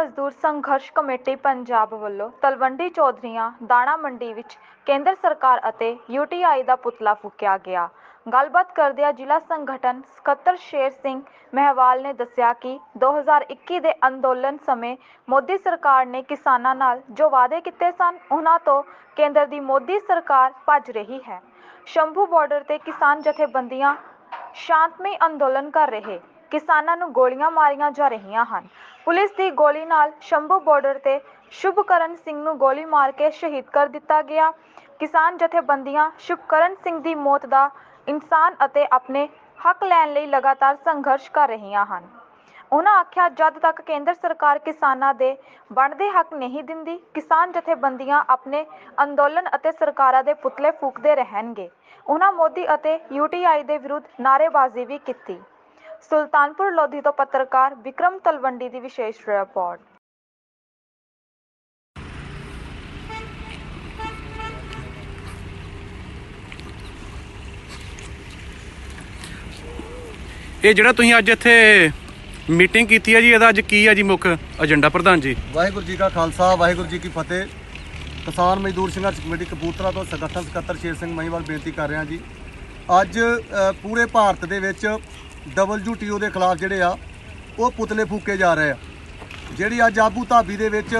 ਮਜ਼ਦੂਰ ਸੰਘਰਸ਼ ਕਮੇਟੀ ਪੰਜਾਬ ਵੱਲੋਂ ਤਲਵੰਡੀ ਚੌਧਰੀਆਂ ਦਾਣਾ ਮੰਡੀ ਵਿੱਚ ਕੇਂਦਰ ਸਰਕਾਰ ਅਤੇ ਯੂਟੀਆਈ ਦਾ ਪੁਤਲਾ ਫੂਕਿਆ ਗਿਆ। ਗੱਲਬਾਤ ਕਰਦਿਆਂ ਜ਼ਿਲ੍ਹਾ ਸੰਗਠਨ ਸਕੱਤਰ ਸ਼ੇਰ ਸਿੰਘ ਮਹਿਵਾਲ ਨੇ ਦੱਸਿਆ ਕਿ 2021 ਦੇ ਅੰਦੋਲਨ ਸਮੇਂ ਮੋਦੀ ਸਰਕਾਰ ਨੇ ਕਿਸਾਨਾਂ ਨਾਲ ਜੋ ਵਾਅਦੇ ਕੀਤੇ ਸਨ, ਉਹਨਾਂ ਤੋਂ ਕੇਂਦਰ ਦੀ ਮੋਦੀ ਸਰਕਾਰ ਭੱਜ ਰਹੀ ਹੈ। ਸ਼ੰਭੂ ਬਾਰਡਰ ਤੇ ਕਿਸਾਨ ਜਥੇਬੰਦੀਆਂ ਸ਼ਾਂਤਮਈ ਅੰਦੋਲਨ ਕਰ ਰਹੇ। ਕਿਸਾਨਾਂ ਨੂੰ ਗੋਲੀਆਂ ਮਾਰੀਆਂ ਜਾ ਰਹੀਆਂ ਹਨ। ਪੁਲਿਸ ਦੀ ਗੋਲੀ ਨਾਲ ਸ਼ੰਭੂ ਬਾਰਡਰ ਤੇ ਸ਼ੁਭਕਰਨ ਸਿੰਘ ਨੂੰ ਗੋਲੀ ਮਾਰ ਕੇ ਸ਼ਹੀਦ ਕਰ ਦਿੱਤਾ ਗਿਆ। ਕਿਸਾਨ ਜਥੇਬੰਦੀਆਂ ਸ਼ੁਭਕਰਨ ਸਿੰਘ ਦੀ ਮੌਤ ਦਾ ਇਨਸਾਨ ਅਤੇ ਆਪਣੇ ਹੱਕ ਲੈਣ ਲਈ ਲਗਾਤਾਰ ਸੰਘਰਸ਼ ਕਰ ਰਹੀਆਂ ਹਨ। ਉਹਨਾਂ ਆਖਿਆ, ਜਦ ਤੱਕ ਕੇਂਦਰ ਸਰਕਾਰ ਕਿਸਾਨਾਂ ਦੇ ਬਣਦੇ ਹੱਕ ਨਹੀਂ ਦਿੰਦੀ, ਕਿਸਾਨ ਜਥੇਬੰਦੀਆਂ ਆਪਣੇ ਅੰਦੋਲਨ ਅਤੇ ਸਰਕਾਰਾਂ ਦੇ ਪੁਤਲੇ ਫੂਕਦੇ ਰਹਿਣਗੇ। ਉਹਨਾਂ ਮੋਦੀ ਅਤੇ ਯੂਟੀਆਈ ਦੇ ਵਿਰੁੱਧ ਨਾਅਰੇਬਾਜ਼ੀ ਵੀ ਕੀਤੀ। ਸੁਲਤਾਨਪੁਰ ਲੋਧੀ ਤੋਂ ਪੱਤਰਕਾਰ ਵਿਕਰਮ ਤਲਵੰਡੀ ਦੀ ਵਿਸ਼ੇਸ਼ ਰਿਪੋਰਟ। ਇਹ ਜਿਹੜਾ ਤੁਸੀਂ ਅੱਜ ਇੱਥੇ ਮੀਟਿੰਗ ਕੀਤੀ ਹੈ ਜੀ ਇਹਦਾ ਅੱਜ ਕੀ ਹੈ ਜੀ ਮੁੱਖ ਏਜੰਡਾ ਪ੍ਰਧਾਨ ਜੀ? ਵਾਹਿਗੁਰੂ ਜੀ ਕਾ ਖਾਲਸਾ ਵਾਹਿਗੁਰੂ ਜੀ ਕੀ ਫਤਿਹ। ਕਿਸਾਨ ਮਜ਼ਦੂਰ ਸੰਘਰਸ਼ ਕਮੇਟੀ ਕਪੂਰਥਲਾ ਤੋਂ ਸੰਗਠਨ ਸਕੱਤਰ ਸ਼ੇਰ ਸਿੰਘ ਮਹੀਵਾਲ ਬੇਨਤੀ ਕਰ ਰਿਹਾ ਜੀ। ਅੱਜ ਪੂਰੇ ਭਾਰਤ ਦੇ ਵਿੱਚ WTO ਦੇ ਖਿਲਾਫ ਜਿਹੜੇ ਆ, ਉਹ ਪੁਤਲੇ ਫੂਕੇ ਜਾ ਰਹੇ ਆ। ਜਿਹੜੀ ਅੱਜ ਆਬੂ ਧਾਬੀ ਦੇ ਵਿੱਚ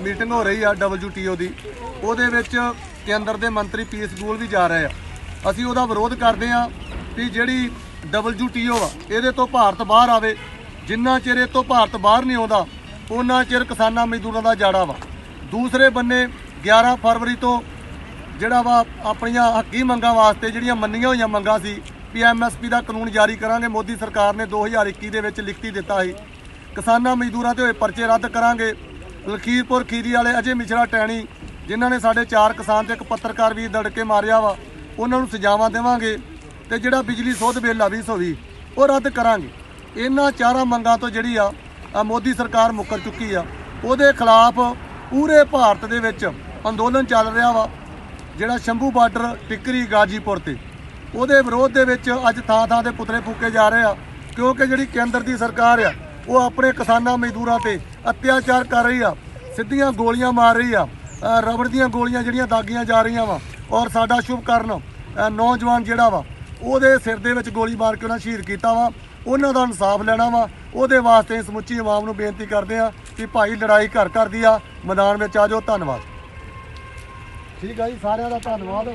ਮੀਟਿੰਗ ਹੋ ਰਹੀ ਆ WTO ਦੀ, ਉਹਦੇ ਵਿੱਚ ਕੇਂਦਰ ਦੇ ਮੰਤਰੀ ਪੀਸ ਗੋਲ ਵੀ ਜਾ ਰਹੇ ਆ। ਅਸੀਂ ਉਹਦਾ ਵਿਰੋਧ ਕਰਦੇ ਆ ਵੀ ਜਿਹੜੀ WTO ਆ, ਇਹਦੇ ਤੋਂ ਭਾਰਤ ਬਾਹਰ ਆਵੇ। ਜਿੰਨਾ ਚਿਰ ਇਹ ਤੋਂ ਭਾਰਤ ਬਾਹਰ ਨਹੀਂ ਆਉਂਦਾ ਉਹਨਾਂ ਚਿਰ ਕਿਸਾਨਾਂ ਮਜ਼ਦੂਰਾਂ ਦਾ ਜਾੜਾ ਵਾ। ਦੂਸਰੇ ਬੰਨੇ 11 ਫਰਵਰੀ ਤੋਂ ਜਿਹੜਾ ਵਾ ਆਪਣੀਆਂ ਹੱਕੀ ਮੰਗਾਂ ਵਾਸਤੇ ਜਿਹੜੀਆਂ ਮੰਨੀਆਂ ਹੋਈਆਂ ਮੰਗਾਂ ਸੀ ਵੀ ਐਮਐਸਪੀ ਦਾ ਕਾਨੂੰਨ ਜਾਰੀ ਕਰਾਂਗੇ। ਮੋਦੀ ਸਰਕਾਰ ਨੇ 2021 ਦੇ ਵਿੱਚ ਲਿਖਤੀ ਦਿੱਤਾ ਸੀ, ਕਿਸਾਨਾਂ ਮਜ਼ਦੂਰਾਂ ਤੇ ਹੋਏ ਪਰਚੇ ਰੱਦ ਕਰਾਂਗੇ। ਲਖੀਰਪੁਰ ਖੀਰੀ ਵਾਲੇ ਅਜੇ ਮਿਸ਼ਰਾ ਟੈਣੀ, ਜਿਨ੍ਹਾਂ ਨੇ ਸਾਡੇ ਚਾਰ ਕਿਸਾਨ ਤੇ ਇੱਕ ਪੱਤਰਕਾਰ ਵੀ ਦੜਕੇ ਮਾਰਿਆ ਵਾ, ਉਹਨਾਂ ਨੂੰ ਸਜ਼ਾਵਾਂ ਦੇਵਾਂਗੇ ਤੇ ਜਿਹੜਾ ਬਿਜਲੀ ਸੋਧ ਬਿੱਲ ਆ 220 ਉਹ ਰੱਦ ਕਰਾਂਗੇ। ਇਹਨਾਂ ਚਾਰਾਂ ਮੰਗਾਂ ਤੋਂ ਜਿਹੜੀ ਆ ਆ ਮੋਦੀ ਸਰਕਾਰ ਮੁੱਕਰ ਚੁੱਕੀ ਆ। ਉਹਦੇ ਖਿਲਾਫ ਪੂਰੇ ਭਾਰਤ ਦੇ ਵਿੱਚ ਅੰਦੋਲਨ ਚੱਲ ਰਿਹਾ ਵਾ, ਜਿਹੜਾ ਸ਼ੰਭੂ ਬਾਰਡਰ ਟਿੱਕਰੀ ਗਾਜੀਪੁਰ ਤੇ। ਉਹਦੇ ਵਿਰੋਧ ਦੇ ਵਿੱਚ ਅੱਜ ਥਾਂ ਥਾਂ ਤੇ ਪੁਤਲੇ ਫੂਕੇ ਜਾ ਰਹੇ ਆ ਕਿਉਂਕਿ ਜਿਹੜੀ ਕੇਂਦਰ ਦੀ ਸਰਕਾਰ ਆ ਉਹ ਆਪਣੇ ਕਿਸਾਨਾਂ ਮਜ਼ਦੂਰਾਂ ਤੇ ਅਤਿਆਚਾਰ ਕਰ ਰਹੀ ਆ ਸਿੱਧੀਆਂ ਗੋਲੀਆਂ ਮਾਰ ਰਹੀ ਆ ਰਬੜ ਦੀਆਂ ਗੋਲੀਆਂ ਜਿਹੜੀਆਂ ਦਾਗੀਆਂ ਜਾ ਰਹੀਆਂ ਵਾ ਔਰ ਸਾਡਾ ਸ਼ੁਭਕਰਨ ਅ, ਨੌਜਵਾਨ ਜਿਹੜਾ ਵਾ ਉਹਦੇ ਸਿਰ ਦੇ ਵਿੱਚ ਗੋਲੀ ਮਾਰ ਕੇ ਉਹਨਾਂ ਸ਼ਹੀਦ ਕੀਤਾ ਵਾ ਉਹਨਾਂ ਦਾ ਇਨਸਾਫ ਲੈਣਾ ਵਾ ਉਹਦੇ ਵਾਸਤੇ ਸਮੁੱਚੀ ਆਵਾਮ ਨੂੰ ਬੇਨਤੀ ਕਰਦੇ ਆ ਕਿ ਭਾਈ ਲੜਾਈ ਘਰ ਘਰ ਦੀ ਆ ਮੈਦਾਨ ਵਿੱਚ ਆ ਜਾਓ ਧੰਨਵਾਦ। ਠੀਕ ਆ ਜੀ ਸਾਰਿਆਂ ਦਾ ਧੰਨਵਾਦ।